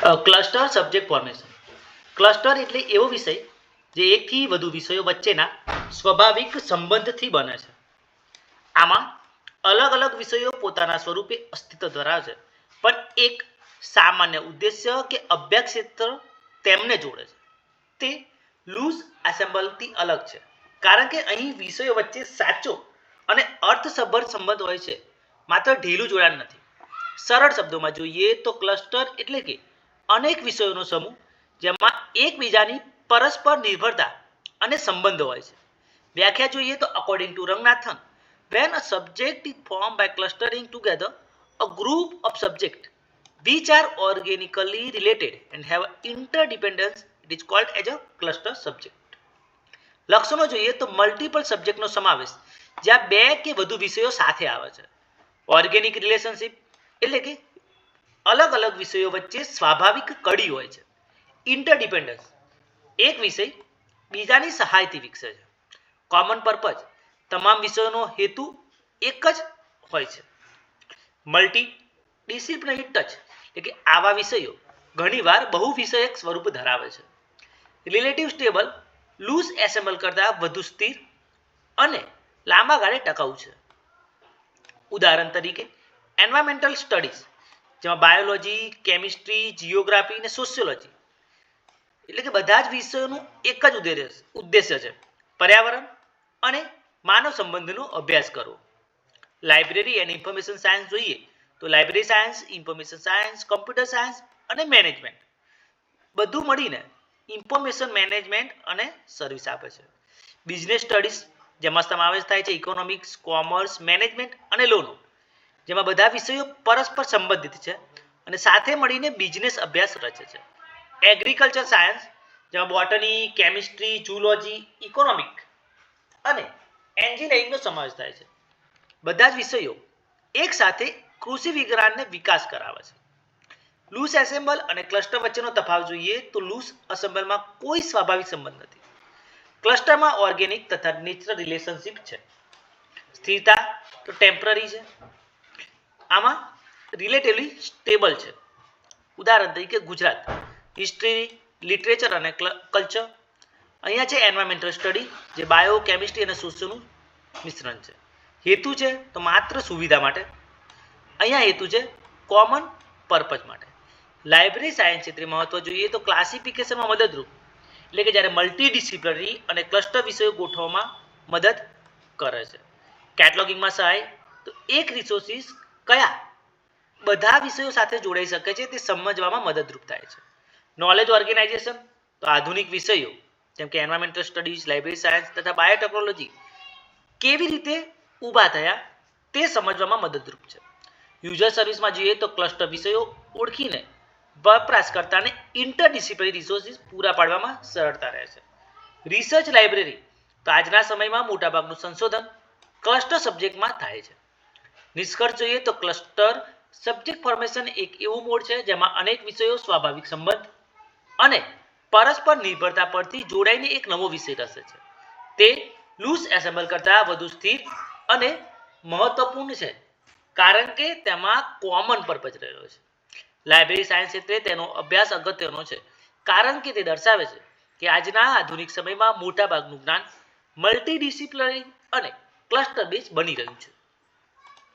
Cluster subject formation cluster એટલે એવો વિષય જે એકથી વધુ વિષયો વચ્ચેના સ્વાભાવિક સંબંધથી બને છે. આમાં અલગ અલગ વિષયો પોતાના સ્વરૂપે અસ્તિત્વ ધરાવે છે, પણ એક સામાન્ય ઉદ્દેશ્ય કે અભ્યાસ ક્ષેત્ર તેમને જોડે છે. તે લૂઝ એસેમ્બલથી અલગ છે, કારણ કે અહીં વિષયો વચ્ચે સાચો અને અર્થસભર સંબંધ હોય છે, માત્ર ઢીલું જોડાણ નથી. સરળ શબ્દોમાં જોઈએ તો ક્લસ્ટર એટલે કે અનેક વિષયોનો સમૂહ જેમાં એકબીજાની પરસ્પર નિર્ભરતા અને સંબંધો હોય છે વ્યાખ્યા જોઈએ તો according to Ranganathan when a subject is formed by clustering together a group of subjects which are organically related and have interdependence it is called as a cluster subject લક્ષણો જોઈએ તો મલ્ટિપલ સબ્જેક્ટનો સમાવેશ જ્યાં બે કે વધુ વિષયો સાથે આવે છે ઓર્ગેનિક રિલેશનશિપ એટલે કે અલગ અલગ વિષયો વચ્ચે સ્વાભાવિક કડી હોય છે. ઇન્ટરડિપેન્ડન્સ એક વિષય, બીજાની સહાયથી વિકસે છે. કોમન પર્પઝ તમામ વિષયોનો હેતુ એક જ હોય છે. મલ્ટી ડિસિપ્લિનરી ટચ એટલે કે આવા વિષયો ઘણીવાર બહુ વિષયક સ્વરૂપ ધરાવે છે. રિલેટિવ સ્ટેબલ લૂઝ એસેમ્બલ કરતાં વધુ સ્થિર અને લાંબા ગાળે ટકાઉ છે. ઉદાહરણ તરીકે એન્વાયરમેન્ટલ સ્ટડીઝ જેમાં બાયોલોજી કેમિસ્ટ્રી જીઓગ્રાફી અને સોશિયોલોજી એટલે કે બધા જ વિષયોનું એક જ ઉદ્દેશ્ય ઉદ્દેશ્ય છે. પર્યાવરણ અને માનવ સંબંધનો અભ્યાસ કરવો. લાઇબ્રેરી એન્ડ ઇન્ફોર્મેશન સાયન્સ જોઈએ તો library science information science computer science અને મેનેજમેન્ટ બધું મળીને ઇન્ફોર્મેશન મેનેજમેન્ટ અને સર્વિસ આપે છે. બિઝનેસ સ્ટડીઝ જેમાં સમાવેશ થાય છે ઇકોનોમિક્સ કોમર્સ મેનેજમેન્ટ અને લોનો જેમાં બધા વિષયો પરસ્પર સંબંધિત છે અને સાથે મળીને બિઝનેસ અભ્યાસ રચે છે. એગ્રીકલ્ચર સાયન્સ જેમાં બોટની કેમિસ્ટ્રી જુલોજી ઇકોનોમિક અને એન્જિનિયરિંગનો સમાવેશ થાય છે. બધા જ વિષયો એક સાથે કૃષિ વિજ્ઞાનને વિકાસ કરાવે છે. લૂસ એસેમ્બલ અને ક્લસ્ટર વચ્ચેનો તફાવત જોઈએ તો લૂસ એસેમ્બલમાં કોઈ સ્વાભાવિક સંબંધ નથી. ક્લસ્ટરમાં ઓર્ગેનિક તથા નેચરલ રિલેશનશિપ છે. સ્થિરતા તો ટેમ્પરરી છે. આમાં રિલેટિવલી સ્ટેબલ છે. ઉદાહરણ તરીકે ગુજરાત હિસ્ટ્રી લિટરેચર અને કલ્ચર અહીંયા છે એન્વાયરમેન્ટલ સ્ટડી જે બાયો કેમિસ્ટ્રી અને સોશિયલનું મિશ્રણ છે. હેતુ છે તો માત્ર સુવિધા માટે. અહીંયા હેતુ છે કોમન પર્પઝ માટે. લાઇબ્રેરી સાયન્સ ક્ષેત્રે મહત્વ જોઈએ તો ક્લાસિફિકેશનમાં મદદરૂપ. એટલે કે જ્યારે મલ્ટીડિસિપ્લિનરી અને ક્લસ્ટર વિષયો ગોઠવવામાં મદદ કરે છે. કેટલોગિંગમાં સહાય. તો એક રિસોર્સિસ કયા? બધા વિષયો સાથે જોડાઈ શકે છે, તે સમજવામાં મદદરૂપ થાય છે. નોલેજ ઓર્ગેનાઇઝેશન તો આધુનિક વિષયો, જેમ કે એન્વાયરમેન્ટલ સ્ટડીઝ લાઇબ્રેરી સાયન્સ તથા બાયોટેકનોલોજી કેવી રીતે ઊભા થયા, તે સમજવામાં મદદરૂપ છે. યુઝર સર્વિસમાં જોઈએ તો ક્લસ્ટર વિષયો ઓળખીને વપરાશકર્તાને ઇન્ટરડિસિપ્લિનરી રિસોર્સિસ પૂરા પાડવામાં સરળતા રહે છે. રિસર્ચ લાઇબ્રેરી તો આજના સમયમાં મોટાભાગનું સંશોધન ક્લસ્ટર સબ્જેક્ટમાં થાય છે. નિષ્કર્ષ જોઈએ તો ક્લસ્ટર સબ્જેક્ટ ફોર્મેશન એક એવું મોડ છે જેમાં અનેક વિષયો સ્વાભાવિક સંબંધ અને પરસ્પર નિર્ભરતા પરથી જોડાઈને એક નવો વિષય રચે છે. તે લૂઝ એસેમ્બલ કરતાં વધુ સ્થિર અને મહત્વપૂર્ણ છે, કારણ કે તેમાં કોમન પર્પઝ રહેલો છે. લાઇબ્રેરી સાયન્સ ક્ષેત્રે તેનો અભ્યાસ અગત્યનો છે, કારણ કે તે દર્શાવે છે કે આજના આધુનિક સમયમાં મોટાભાગનું જ્ઞાન મલ્ટીડિસિપ્લિનરી અને ક્લસ્ટર બેઝ બની રહ્યું છે.